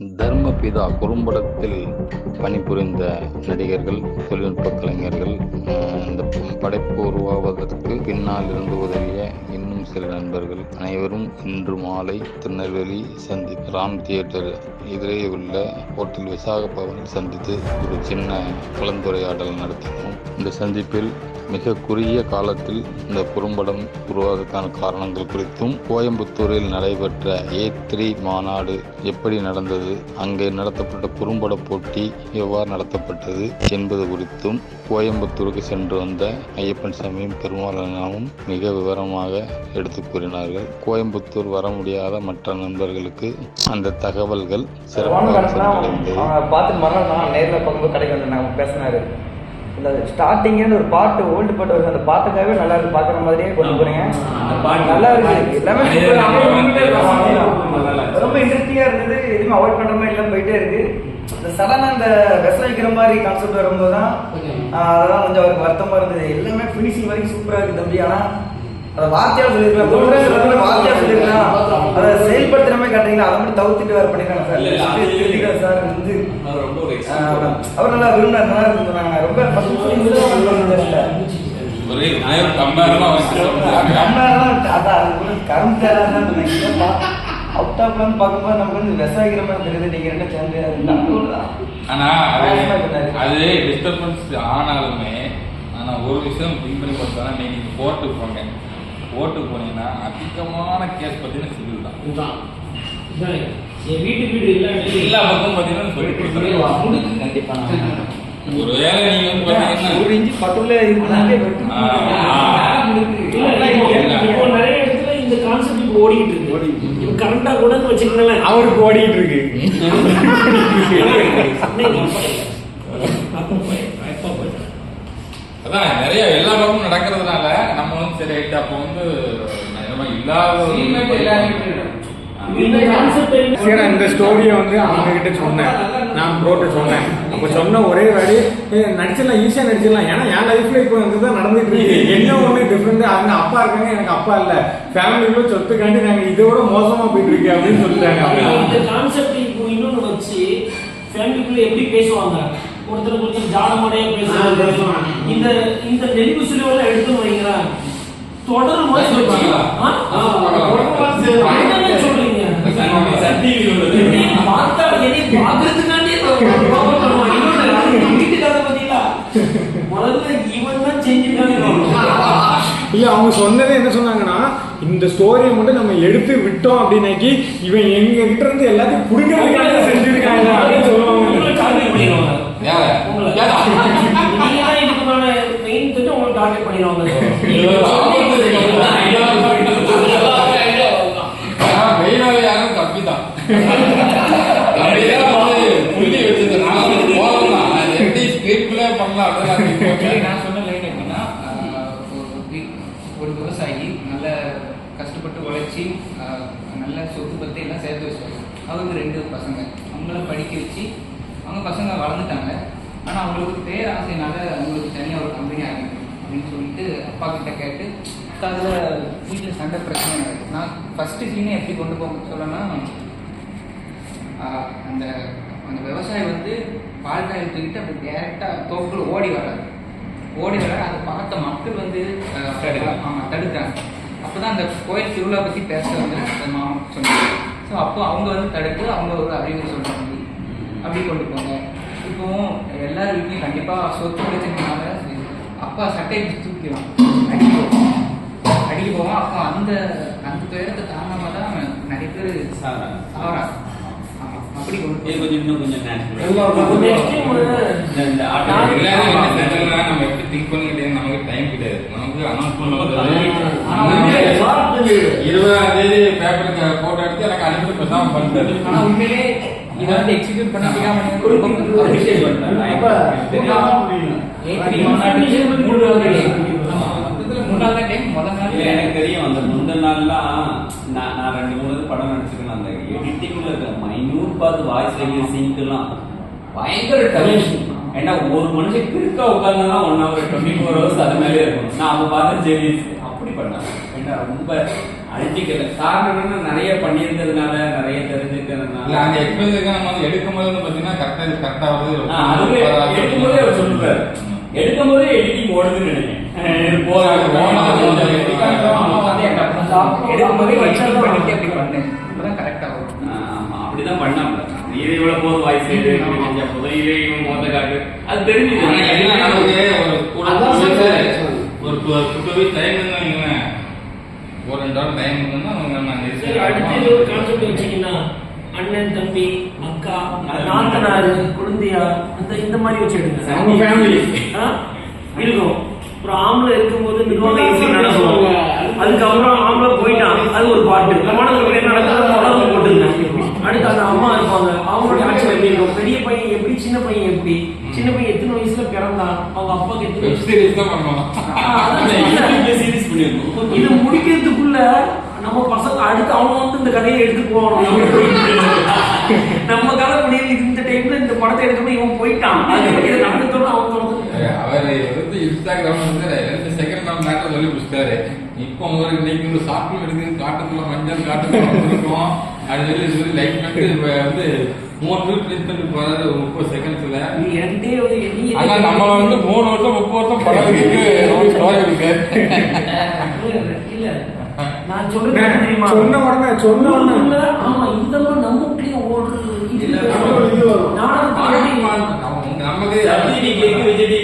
தர்மபிதா குறும்படத்தில் பணிபுரிந்த நடிகர்கள் தொழில்நுட்ப கலைஞர்கள் இந்த படைப்பு உருவாவதற்கு பின்னால் இருந்து உதவிய சில நண்பர்கள். அனைவரும் இன்று மாலை திருநெல்வேலி சந்தி ராம் தியேட்டர் எதிரே உள்ள ஹோட்டல் விசாக பவனில் சந்தித்து ஒரு சின்ன கலந்துரையாடல் நடத்தினோம். இந்த சந்திப்பில் மிக குறுகிய காலத்தில் இந்த குறும்படம் உருவாவதற்கான காரணங்கள் குறித்தும் கோயம்புத்தூரில் நடைபெற்ற ஏ த்ரீ மாநாடு எப்படி நடந்தது அங்கே நடத்தப்பட்ட குறும்பட போட்டி எவ்வாறு நடத்தப்பட்டது என்பது குறித்தும் கோயம்புத்தூருக்கு சென்று வந்த ஐயப்பன் சாமியும் பெருமாளனாவும் மிக விவரமாக எடுத்து கூறினார்கள். கோயம்புத்தூர் வர முடியாத மற்ற நண்பர்களுக்கு அந்த தகவல்கள் சிறப்பாக சென்றடைந்தது பார்த்து மறுநாள் நான் நேரில் பார்க்கும்போது கடைக்கு வந்து நாங்கள் பேசினாரு. இந்த ஸ்டார்டிங்கே ஒரு பாட்டு ஓல்டு பாட்டு வருது. அந்த பாட்டுக்காகவே நல்லா இருக்கு. பார்க்குற மாதிரியே கொண்டு போறீங்க. நல்லா இருக்கு. எல்லாமே. ரொம்ப இன்ட்ரெஸ்டிங்காக இருந்தது. எதுவுமே அவாய்ட் பண்ணுற மாதிரி எல்லாம் போயிட்டே இருக்கு. சடனாக இந்த விச வைக்கிற மாதிரி கான்செப்ட் வரும்போது தான் அதெல்லாம் கொஞ்சம் அவருக்கு வருத்தமாக இருந்தது. எல்லாமே ஃபினிஷிங் வரைக்கும் சூப்பராக இருக்கு தம்பி. ஆனால் அதை வார்த்தையாக சொல்லியிருக்கலாம் சொல்றது வார்த்தையாக சொல்லியிருக்கலாம் அதை செயல்படுத்துற மாதிரி காட்டுறீங்களா? அதை மட்டும் தவிர்த்துட்டு வேறு பண்ணிருக்காங்க சார். சார் வந்து அவர் நல்லா விரும்பினார் நல்லா சொன்னாங்க. ரொம்ப feeling தான் அதான் அது கூட கரும்பு தான் அவுட் ஆஃப் வந்து பார்க்கும்போது நமக்கு வந்து விவசாயிக்கிற மாதிரி தெரியுது. நீங்க ரெண்டும் சேர்ந்து. ஆனா அது ஆமா, சொன்னாரு. அது டிஸ்டர்பன்ஸ் ஆனாலுமே ஆனா ஒரு விஷயம் திங்க் பண்ணி பார்த்தா நீங்க கோர்ட்டுக்கு போங்க. கோர்ட்டுக்கு போனீங்கன்னா அதிகமான கேஸ் பார்த்தீங்கன்னா சிவில் தான். எல்லா பக்கமும் பார்த்தீங்கன்னா சொல்லி கண்டிப்பா. ஒரு வேலை நீங்க வந்து ஒரு இன்ச்சு இருந்தாலே இப்போ ஓடிட்டு இருக்கு. இப்போ கரண்டா கூட வச்சுக்கோங்களேன். அவருக்கு ஓடிட்டு இருக்கு. அதான் நிறைய எல்லா பக்கமும் நடக்கிறதுனால நம்ம வந்து சரி ரைட் அப்போ வந்து இல்லாத இந்த ஸ்டோரியை வந்து அவங்க கிட்ட சொன்னேன் நான் ப்ரோட்ட சொன்னேன். அப்போ சொன்ன ஒரே வேடி "ஏய், நடிச்சிடலாம் ஈஸியாக நடிச்சிடலாம். ஏன்னா என் லைஃப்ல இப்போ இதுதான் நடந்துட்டு இருக்கு. என்ன ஒன்று டிஃப்ரெண்ட் அவங்க அப்பா இருக்காங்க எனக்கு அப்பா இல்லை. ஃபேமிலிக்குள்ள சொத்துக்காண்டி நாங்கள் இதோட மோசமா போயிட்டு இருக்கு அப்படின்னு சொல்லிட்டாங்க இந்த அவங்க கான்செப்ட் இப்போ இன்னொன்னு வச்சு ஃபேமிலிக்குள்ள எப்படி பேசுவாங்க? ஒருத்தர் கொஞ்சம் ஜாடமடையா பேசுவாங்க. இந்த இந்த நெருப்பு சிலுவெல்லாம் எடுத்து வைங்களேன். தொடர் மாதிரி That's சொல்லுவாங்க. வச்சுக்கலாம். ஆ? சொன்னதே என்ன சொன்னாங்கன்னா இந்த ஸ்டோரியை மட்டும் நம்ம எடுத்து விட்டோம் அப்படின்னாக்கி இவன் எங்க கிட்ட இருந்து எல்லாத்தையும் புடுங்கிறதுக்காக செஞ்சிருக்காங்க அப்படின்னு சொல்லுவாங்க. உங்களை. கஷ்டப்பட்டு உழைச்சி நல்ல சொத்து பத்தி எல்லாம் சேர்த்து வச்சாங்க அவருக்கு ரெண்டு பசங்க. அவங்கள படிக்க வச்சு அவங்க பசங்க வளர்ந்துட்டாங்க. ஆனால் அவங்களுக்கு பேராசைனால அவங்களுக்கு தனியாக ஒரு கம்பெனி ஆரம்பிக்கணும் அப்படின்னு சொல்லிட்டு அப்பா கிட்ட கேட்டு அதில் வீட்டில் சண்டை பிரச்சனை நடக்குது நான் ஃபஸ்ட்டு சீனை எப்படி கொண்டு போக சொல்லணும்னா ஆஹ் அந்த அந்த விவசாயி வந்து பால் தூக்கிட்டு அப்படி டேரெக்டாக தோப்புல ஓடி வர்றாரு. ஓடி வர அதை பார்த்த மக்கள் வந்து ஆஹ், தடுக்கிறாங்க. அப்போ தான் அந்த கோயில் திருவிழா பற்றி பேச வந்து அந்த சொன்னாங்க. ஸோ அப்போ அவங்க வந்து தடுத்து அவங்க ஒரு அறிவுரை சொல்கிறாங்க அப்படி கொண்டு போங்க. இப்போ எல்லார் வீட்லையும் கண்டிப்பாக சொத்து பிரச்சனைனால அப்பா சட்டை பிடிச்சு தூக்கிடுவான். அடிக்க போவான். அடிக்க போவான். அப்போ அந்த அந்த துயரத்தை தாங்காம தான் நிறைய பேர். சாவறாங்க ஆமா, அப்படி கொண்டு கொஞ்சம் இன்னும் கொஞ்சம். Next time, இந்த- இந்த நான் ஆட்டோ- எல்லாரும் என்ன செஞ்சோம்னா, நம்ம எப்படி think பண்ணிக்கிட்டே நமக்கு time கிடையாது. நமக்கு announce பண்ண வந்தது. ஆனா வந்து இருபதாம் தேதி பேப்பருக்கு போட்டோ எடுத்து உண்மையிலே இதை வந்து எக்ஸிக்யூட் பண்ண. இப்ப மாநாட்டுக்கு மூணாவது டைம் முதல் நாள் எனக்கு தெரியும். அந்த முந்தின நாள்லாம் நான் நான் ரெண்டு மூணு படம் நடிச்சிருக்கேன். அந்த எடிட்டிங்ல இருக்க பார்த்து வாய்ஸ் சீன்க்கெல்லாம் பயங்கர டென்ஷன் ஏன்னா ஒரு மனுஷன் கிறுக்கா உட்கார்ந்தா one hour twenty four hours அது மேலே இருக்கும். நான் அப்போ பார்த்து சரி அப்படி பண்ணேன் ஏன்னா ரொம்ப அழிச்சிக்கல காரணம் நிறைய பண்ணியிருந்ததுனால நிறைய இல்ல தெரிஞ்சுக்கிறதுனால அந்த எக்ஸ்பீரியன்ஸ் நம்ம வந்து எடுக்கும் போது வந்து பாத்தீங்கன்னா கரெக்டா இது கரெக்டா வருது அதுவே எடுக்கும்போதே அவர் சொல்லுவாரு எடுக்கும் போதே எடிட்டிங் ஓடுதுன்னு நினைக்கிறேன் எடுக்கும்போதே எடிட்டிங் பண்ணிட்டு அப்படி பண்ணேன் இப்பதான் கரெக்டா வரும் ஆ, ஆமா, அப்படிதான் பண்ணாமல இது இவ்வளவு போதும் வாய்ஸ் இது இவன் மோத காட்டு அது நமக்கு ஒரு ஒரு சொல்றேன். ஒரு வைங்களேன் ஒரு சரி, கான்செப்ட் வச்சீங்கன்னா அண்ணன் தம்பி அக்கா நாத்தனாரு குழந்தையார் அந்த இந்த மாதிரி வச்சிடுங்க அவங்க ஃபேமிலி ஆ? இருக்கும். அப்புறம் ஆம்பளை இருக்கும்போது நிர்வாகம் எப்படி நடக்கும் அதுக்கப்புறம் ஆம்பளை போயிட்டான் அது ஒரு பாட்டு பிரமாணத்துல என்ன நடக்குது உடம்பு போட்டுருங்க அடுத்து அந்த அம்மா இருப்பாங்க அவங்களுடைய ஆட்சி எப்படி இருக்கும் பெரிய பையன் எப்படி சின்ன பையன் எப்படி சின்ன பையன் எத்தனை அவங்க வெப் சீரிஸ் தான் இது முடிக்கிறதுக்குள்ள நம்ம பசங்க அடுத்து அவங்க வந்து இந்த கதையை எடுத்து போகணும். நம்ம கதை முடியல இந்த டைம்ல இந்த படத்தை எடுக்கணும் இவன் போயிட்டான். இதை நடந்துட்டோம்னு அவன் அவர் வந்து இன்ஸ்டாகிராம் வந்து ரெண்டு செகண்ட் நம்ம மேட்டர் சொல்லி முடிச்சிட்டாரு. இப்போ உங்களுக்கு இன்னைக்கு ஒரு சாப்பிட்டு எடுக்குது காட்டுக்குள்ள மஞ்சள் காட்டுக்குள்ள அது சொல்லி லைக் பண்ணிட்டு வந்து மூணு ரிலீஸ் பண்ணிட்டு போறாரு ஒரு முப்பது செகண்ட்ஸ்ல ஆனா நம்ம வந்து மூணு வருஷம் முப்பது வருஷம் ஸ்டோரி இருக்கு. இல்ல நான் தெரியுமா? சொன்ன உடனே சொன்ன உடனே. ஆமா இதெல்லாம் அப்படியே ஒரு இது எப்படி நமக்கு விஜய்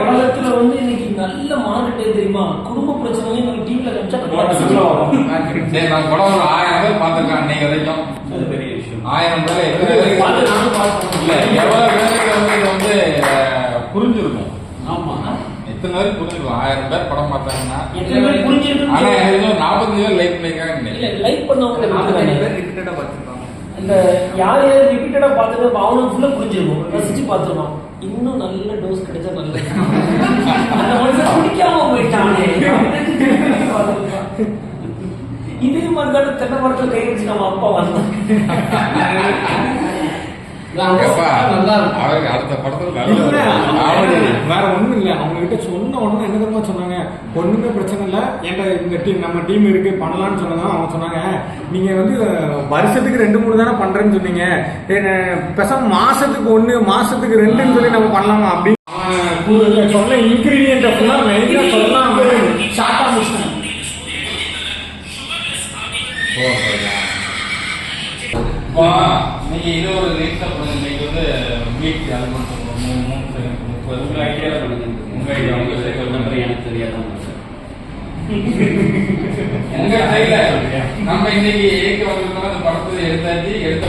உலகத்துல வந்து இன்னைக்கு நல்ல மார்க்கெட் எது தெரியுமா? குடும்ப பிரச்சனையும் நீங்க டிவில நான் ஒரு ஆயிரம் பேர் பார்த்துருக்கேன் அன்னைக்கு வரைக்கும். அது பெரிய விஷயம். ஆயிரம் பேர் இல்ல எவ்வளவு பேருக்கு வந்து புரிஞ்சிருக்கும். ஆமா. எத்தனை பேர் புரிஞ்சிருக்கும்? ஆயிரம் பேர் படம் பார்த்தாங்கன்னா. ஆனா. எனக்கு நாற்பத்தஞ்சு பேர் லைக் பண்ணிருக்காங்க. லைக் பண்ணவங்க நாற்பத்தஞ்சு இருக்காங்க. பேர் ரிப்பீட்டடா பார்த்துருப்பாங்க. இந்த யார் யார் ரிப்பீட்டடா பார்த்துட்டு அவனுக்கு ஃபுல்லா புரிஞ்சிருக்கும். ரசிச்சு பார்த்துருவான் இன்னும் நல்ல டோஸ் கிடைச்சா நல்லது அந்த மனுஷன் குடிக்காம போயிட்டானே. இதே மாதிரி தானே தென்னை மரத்தில் கை வச்சு நம்ம அப்பா வந்தான் எப்பா, நல்லா இருக்கும் அவருக்கு அடுத்த படத்துல. வேற ஒண்ணும் இல்ல. அவங்க கிட்ட சொன்ன உடனே என்ன தெரியுமா சொன்னாங்க? ஒண்ணுமே பிரச்சனை இல்ல. என்கிட்ட இந்த டீம் நம்ம டீம் இருக்கு பண்ணலாம்னு சொன்னதா அவங்க சொன்னாங்க. நீங்க வந்து வருஷத்துக்கு ரெண்டு மூணு தானே பண்றேன்னு சொன்னீங்க. என்ன, பேசாம மாசத்துக்கு ஒண்ணு மாசத்துக்கு ரெண்டுன்னு சொல்லி நம்ம பண்ணலாமா? அப்படின்னு சொன்ன இன்கிரீடியன்ட் ஃபுல்லா வந்து மீட் அது மட்டும் ஒரு முப்பது. உங்க ஐடியா பண்ணுங்க உங்க idea, உங்க உங்க side. நம்பர் எனக்கு தெரியாதான் சார் உங்க side ல நம்ம இன்னைக்கு ஏக்க வந்திருக்கோம் அந்த படத்தை எடுத்தாச்சு எடுத்த